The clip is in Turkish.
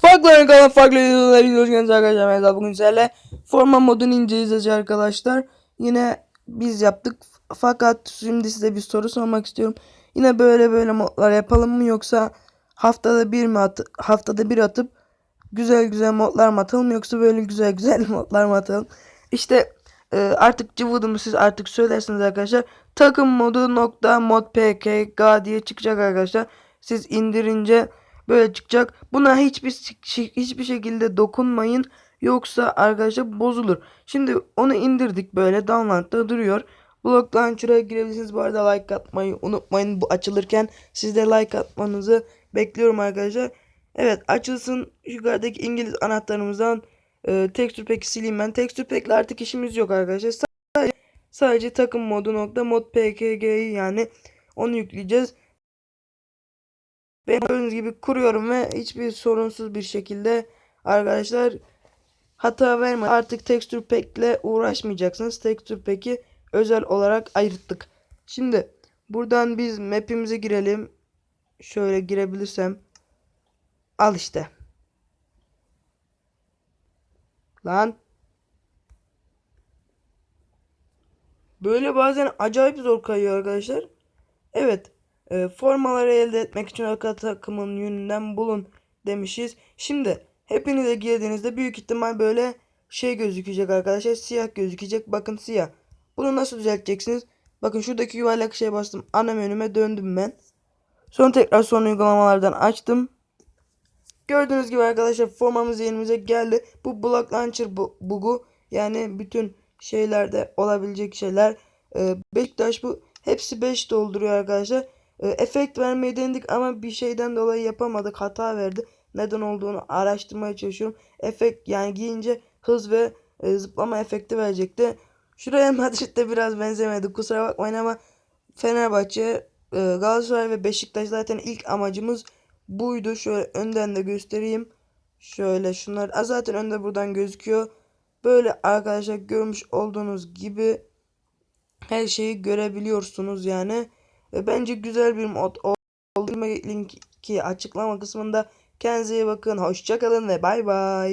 Farklı kalan farklı videolara hoş arkadaşlar. Bugün sizlerle forma modunu inceleyeceğiz arkadaşlar. Yine biz yaptık fakat şimdi size bir soru sormak istiyorum. Yine böyle böyle modlar yapalım mı yoksa haftada bir mi at haftada bir atıp güzel güzel modlar mı atalım yoksa böyle güzel güzel modlar mı atalım? İşte e, artık cıvıdımı siz artık söylersiniz arkadaşlar. Takım modu nokta mod pkg diye çıkacak arkadaşlar. Siz indirince böyle çıkacak. Buna hiçbir hiçbir şekilde dokunmayın. Yoksa arkadaşlar bozulur. Şimdi onu indirdik böyle download'da duruyor. Block Launcher'a girebilirsiniz. Bu arada like atmayı unutmayın. Bu açılırken siz de like atmanızı bekliyorum arkadaşlar. Evet açılsın. Yukarıdaki İngiliz anahtarımızdan e, texture pack'i sileyim ben. Texture pack'le artık işimiz yok arkadaşlar. Sadece, sadece takım modu nokta mod pkg'yi yani onu yükleyeceğiz. Ben gördüğünüz gibi kuruyorum ve hiçbir sorunsuz bir şekilde arkadaşlar hata verme. Artık texture pack ile uğraşmayacaksınız. Texture pack'i özel olarak ayırttık. Şimdi buradan biz map'imize girelim. Şöyle girebilirsem. Al işte. Lan. Böyle bazen acayip zor kayıyor arkadaşlar. Evet. E, formaları elde etmek için arka takımın yönünden bulun demişiz. Şimdi hepinize girdiğinizde büyük ihtimal böyle şey gözükecek arkadaşlar. Siyah gözükecek. Bakın siyah. Bunu nasıl düzelteceksiniz? Bakın şuradaki yuvarlak şeye bastım. Ana menüme döndüm ben. Sonra tekrar son uygulamalardan açtım. Gördüğünüz gibi arkadaşlar formamız elimize geldi. Bu Block Launcher bu, bug'u yani bütün şeylerde olabilecek şeyler. Ee, Beşiktaş bu hepsi 5 dolduruyor arkadaşlar. Ee, efekt vermeyi denedik ama bir şeyden dolayı yapamadık. Hata verdi. Neden olduğunu araştırmaya çalışıyorum. Efekt yani giyince hız ve e, zıplama efekti verecekti. Şuraya Madrid'de biraz benzemedi. Kusura bakmayın ama Fenerbahçe, e, Galatasaray ve Beşiktaş zaten ilk amacımız buydu. Şöyle önden de göstereyim. Şöyle şunlar Aa, zaten önde buradan gözüküyor. Böyle arkadaşlar görmüş olduğunuz gibi her şeyi görebiliyorsunuz yani. Ve bence güzel bir mod oldu. Linki açıklama kısmında. Kendinize iyi bakın. Hoşçakalın ve bay bay.